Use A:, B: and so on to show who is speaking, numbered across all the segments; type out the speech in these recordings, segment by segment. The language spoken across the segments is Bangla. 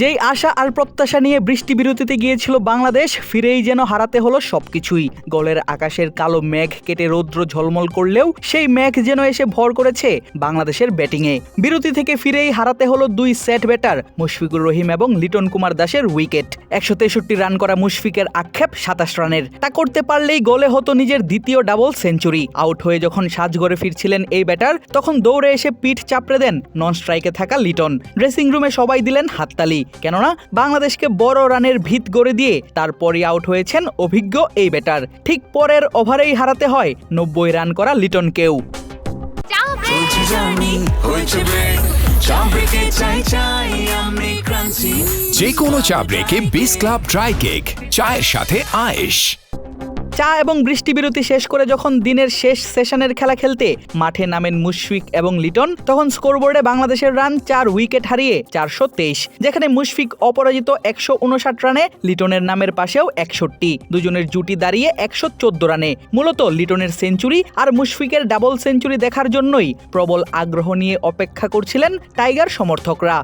A: যেই আশা আর প্রত্যাশা নিয়ে বৃষ্টি বিরতিতে গিয়েছিল বাংলাদেশ, ফিরেই যেন হারাতে হলো সবকিছুই। গোলের আকাশের কালো মেঘ কেটে রৌদ্র ঝলমল করলেও সেই মেঘ যেন এসে ভর করেছে বাংলাদেশের ব্যাটিংয়ে। বিরতি থেকে ফিরেই হারাতে হলো দুই সেট ব্যাটার, মুশফিকুর রহিম এবং লিটন কুমার দাসের উইকেট। একশো তেষট্টি রান করা মুশফিকের আক্ষেপ সাতাশ রানের। তা করতে পারলেই গোলে হতো নিজের দ্বিতীয় ডাবল সেঞ্চুরি। আউট হয়ে যখন সাজঘরে ফিরছিলেন এই ব্যাটার, তখন দৌড়ে এসে পিঠ চাপড়ে দেন নন স্ট্রাইকে থাকা লিটন। ড্রেসিং রুমে সবাই দিলেন হাততালি। কেননা বাংলাদেশকে বড় রানের ভিত গড়ে দিয়ে তারপরই আউট হয়েছেন অভিজ্ঞ এই ব্যাটার। ঠিক পরের ওভারেই হারাতে হয় নব্বই রান করা লিটনকেও।
B: যে কোনো চা ব্রেকে বিস ক্লাব ড্রাই কেক চায়ের সাথে আয়েশ।
A: চা এবং বৃষ্টি বিরতি শেষ করে যখন দিনের শেষ সেশনের খেলা খেলতে মাঠে নামেন মুশফিক এবং লিটন, তখন স্কোরবোর্ডে বাংলাদেশের রান চার উইকেট হারিয়ে চারশো তেইশ, যেখানে মুশফিক অপরাজিত একশো উনষাট রানে লিটনের নামের পাশেও একষট্টি। দুজনের জুটি দাঁড়িয়ে একশো চোদ্দ রানে। মূলত লিটনের সেঞ্চুরি আর মুশফিকের ডাবল সেঞ্চুরি দেখার জন্যই প্রবল আগ্রহ নিয়ে অপেক্ষা করছিলেন টাইগার সমর্থকরা।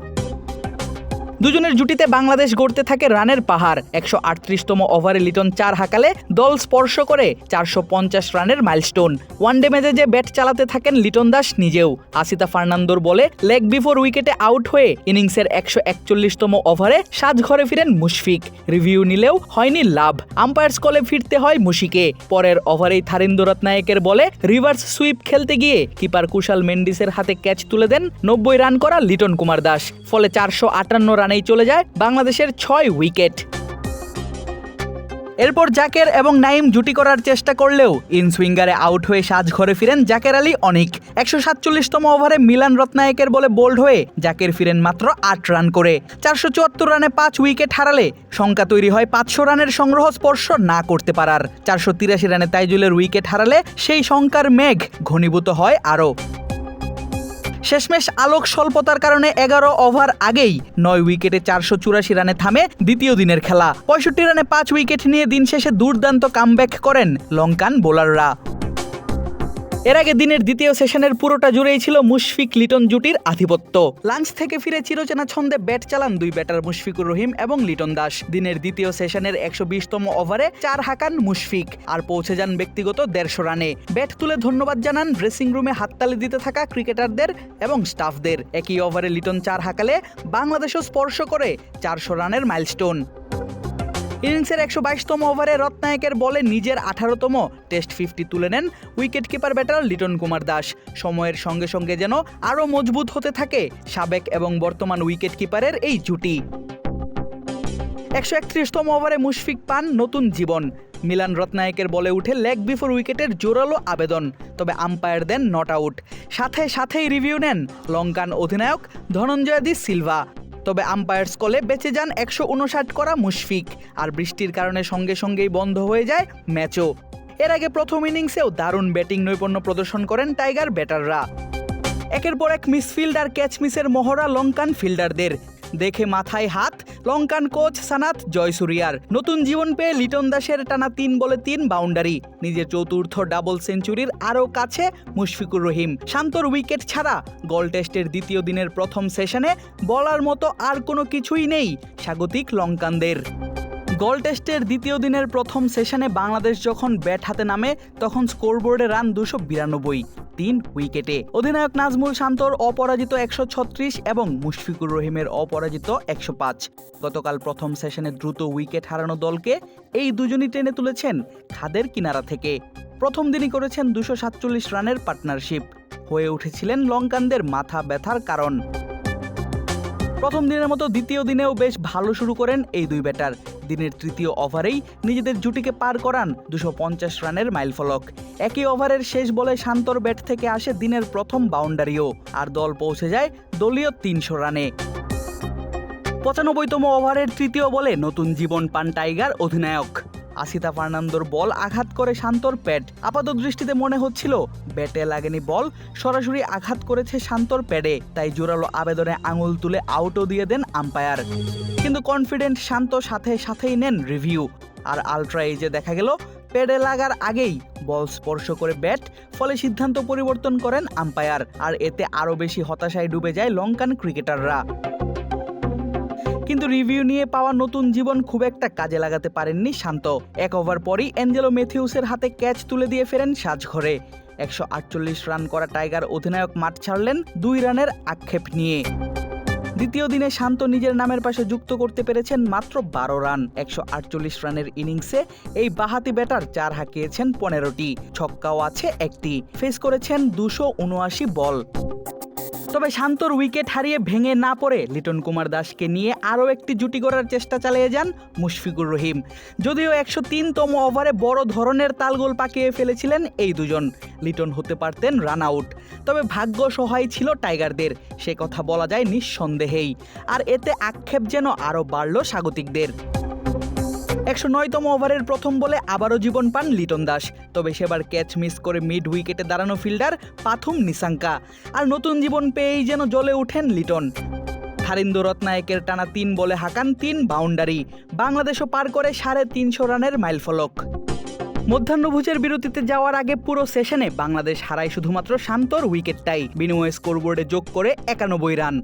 A: দুজনের জুটিতে বাংলাদেশ গড়তে থাকে রানের পাহাড়। একশো আটত্রিশতম ওভারে লিটন চার হাকালে দল স্পর্শ করে চারশো পঞ্চাশ রানের মাইলস্টোন। ওয়ানডে ম্যাচে যে ব্যাট চালাতে থাকেন লিটন দাস নিজেও। আসিতা ফার্নান্দোর বলে, লেগ বিফোর উইকেটে আউট হয়ে ইনিংসের একশো একচল্লিশতম ওভারে সাজ ঘরে ফিরেন মুশফিক। রিভিউ নিলেও হয়নি লাভ। আম্পায়ার্স কলে ফিরতে হয় মুশিকে। পরের ওভারেই থারিন্দুরত নায়কের বলে, রিভার্স সুইপ খেলতে গিয়ে কিপার কুশাল মেন্ডিসের হাতে ক্যাচ তুলে দেন নব্বই রান করা লিটন কুমার দাস। ফলে চারশো আটান্ন রানেই চলে যায় বাংলাদেশের ছয় উইকেট। এরপর জাকের এবং নাইম জুটি করার চেষ্টা করলেও ইনসুইঙ্গারে আউট হয়ে সাজ ঘরে ফিরেন জাকের আলী অনিক। একশো সাতচল্লিশতম ওভারে মিলান রত্নায়কের বলে বোল্ড হয়ে জাকের ফিরেন মাত্র আট রান করে। চারশো চুয়াত্তর রানে পাঁচ উইকেট হারালে শঙ্কা তৈরি হয় পাঁচশো রানের সংগ্রহ স্পর্শ না করতে পারার। চারশো তিরাশি রানে তাইজুলের উইকেট হারালে সেই শঙ্কার মেঘ ঘনীভূত হয় আরও। শেষমেশ আলোক স্বল্পতার কারণে এগারো ওভার আগেই নয় উইকেটে চারশো চুরাশি রানে থামে দ্বিতীয় দিনের খেলা। পঁয়ষট্টি রানে পাঁচ উইকেট নিয়ে দিন শেষে দুর্দান্ত কামব্যাক করেন লঙ্কান বোলাররা। এর আগে দিনের দ্বিতীয় সেশনের পুরোটা জুড়েই ছিল মুশফিক, লিটন জুটির আধিপত্য। লাঞ্চ থেকে ফিরে চিরচেনা ছন্দে ব্যাট চালান দুই ব্যাটার মুশফিকুর রহিম এবং লিটন দাস। দিনের দ্বিতীয় সেশনের একশো বিশতম ওভারে চার হাকান মুশফিক আর পৌঁছে যান ব্যক্তিগত দেড়শো রানে। ব্যাট তুলে ধন্যবাদ জানান ড্রেসিং রুমে হাততালি দিতে থাকা ক্রিকেটারদের এবং স্টাফদের একই ওভারে লিটন চার হাকালে বাংলাদেশও স্পর্শ করে চারশো রানের মাইলস্টোন ইনিংসের একশো বাইশতম ওভারে রত্নায়কের বলে নিজের আঠারোতম টেস্ট ফিফটি তুলে নেন wicket keeper batter Liton Kumar Das. সময়ের সঙ্গে সঙ্গে যেন আরও মজবুত হতে থাকে সাবেক এবং বর্তমান উইকেট কিপারের এই জুটি। একশো একত্রিশতম ওভারে মুশফিক পান নতুন জীবন। মিলান রত্নায়কের বলে উঠে লেগ বিফোর উইকেটের জোরালো আবেদন, তবে আম্পায়ার দেন নট আউট। সাথে সাথেই রিভিউ নেন লঙ্কান অধিনায়ক ধনঞ্জয় দি সিলভা। তবে আম্পায়ার্স কলে বেঁচে যান একশো উনষাট করা মুশফিক। আর বৃষ্টির কারণে সঙ্গে সঙ্গেই বন্ধ হয়ে যায় ম্যাচও। এর আগে প্রথম ইনিংসেও দারুণ ব্যাটিং নৈপুণ্য প্রদর্শন করেন টাইগার ব্যাটাররা। একের পর এক মিসফিল্ড আর ক্যাচ মিসের মহড়া লঙ্কান ফিল্ডারদের। দেখে মাথায় হাত লঙ্কান কোচ সানাত জয়সুরিয়ার। নতুন জীবন পেয়ে লিটন দাসের টানা তিন বলে তিন বাউন্ডারি। নিজের চতুর্থ ডাবল সেঞ্চুরির আরও কাছে মুশফিকুর রহিম। শান্তর উইকেট ছাড়া গোল টেস্টের দ্বিতীয় দিনের প্রথম সেশনে বলার মতো আর কোনো কিছুই নেই স্বাগতিক লঙ্কানদের। গল টেস্টের দ্বিতীয় দিনের প্রথম সেশনে বাংলাদেশ যখন ব্যাট হাতে নামে, তখন স্কোরবোর্ডে রান দুশো বিরানব্বই, তিন উইকেটে অধিনায়ক নাজমুল শান্তর অপরাজিত একশো ছত্রিশ এবং মুশফিকুর রহিমের অপরাজিত একশো পাঁচ। গতকাল প্রথম সেশনে দ্রুত উইকেট হারানো দলকে এই দুজনই টেনে তুলেছেন খাদের কিনারা থেকে। প্রথম দিনই করেছেন দুশো সাতচল্লিশ রানের পার্টনারশিপ হয়ে উঠেছিলেন লঙ্কানদের মাথা ব্যথার কারণ। প্রথম দিনের মতো দ্বিতীয় দিনেও বেশ ভালো শুরু করেন এই দুই ব্যাটার দিনের তৃতীয় ওভারেই নিজেদের জুটিকে পার করান দুশো পঞ্চাশ রানের মাইলফলক একই ওভারের শেষ বলে শান্তর ব্যাট থেকে আসে দিনের প্রথম বাউন্ডারিও, আর দল পৌঁছে যায় দলীয় তিনশো রানে। পঁচানব্বইতম ওভারের তৃতীয় বলে নতুন জীবন পান টাইগার অধিনায়ক। আসিতা ফার্নান্দোর বল আঘাত করে শান্তর প্যাড আপাত দৃষ্টিতে মনে হচ্ছিল, ব্যাটে লাগেনি বল, সরাসরি আঘাত করেছে শান্তর প্যাডে তাই জোরালো আবেদনে আঙুল তুলে আউটও দিয়ে দেন আম্পায়ার। কিন্তু কনফিডেন্ট শান্ত সাথে সাথেই নেন রিভিউ। আর আলট্রা এজে দেখা গেল প্যাডে লাগার আগেই বল স্পর্শ করে ব্যাট, ফলে সিদ্ধান্ত পরিবর্তন করেন আম্পায়ার। আর এতে আরও বেশি হতাশায় ডুবে যায় লঙ্কান ক্রিকেটাররা। কিন্তু রিভিউ নিয়ে পাওয়া নতুন জীবন খুব একটা কাজে লাগাতে পারেননি শান্ত। এক ওভার পরই অ্যাঞ্জেলো ম্যাথিউসের হাতে ক্যাচ তুলে দিয়ে ফেরেন সাজঘরে। একশো আটচল্লিশ রান করা টাইগার অধিনায়ক মাঠ ছাড়লেন দুই রানের আক্ষেপ নিয়ে। দ্বিতীয় দিনে শান্ত নিজের নামের পাশে যুক্ত করতে পেরেছেন মাত্র বারো রান। একশো আটচল্লিশ রানের ইনিংসে এই বাহাতি ব্যাটার চার হাঁকিয়েছেন পনেরোটি। ছক্কাও আছে একটি। ফেস করেছেন দুশো উনআশি বল। তবে শান্তর উইকেট হারিয়ে ভেঙে না পড়ে লিটন কুমার দাসকে নিয়ে আরও একটি জুটি করার চেষ্টা চালিয়ে যান মুশফিকুর রহিম। যদিও একশো তিনতম ওভারে বড় ধরনের তালগোল পাকিয়ে ফেলেছিলেন এই দুজন। লিটন হতে পারতেন রান আউট। তবে ভাগ্য সহায় ছিল টাইগারদের। সে কথা বলা যায় নিঃসন্দেহেই। আর এতে আক্ষেপ যেন আরও বাড়ল স্বাগতিকদের। একশো নয়তম ওভারের প্রথম বলে আবারও জীবন পান লিটন দাস। তবে সেবার ক্যাচ মিস করে মিড উইকেটে দাঁড়ানো ফিল্ডার পাথুম নিসাঙ্কা আর নতুন জীবন পেয়েই যেন জ্বলে ওঠেন লিটন। হারিন্দু রত্নায়কের টানা তিন বলে হাঁকান তিন বাউন্ডারি। বাংলাদেশও পার করে সাড়ে তিনশো রানের মাইলফলক মধ্যাহ্নভোজের বিরতিতে যাওয়ার আগে পুরো সেশনে বাংলাদেশ হারায় শুধুমাত্র শান্তর উইকেটটাই। বিনিময় স্কোরবোর্ডে যোগ করে একানব্বই রান।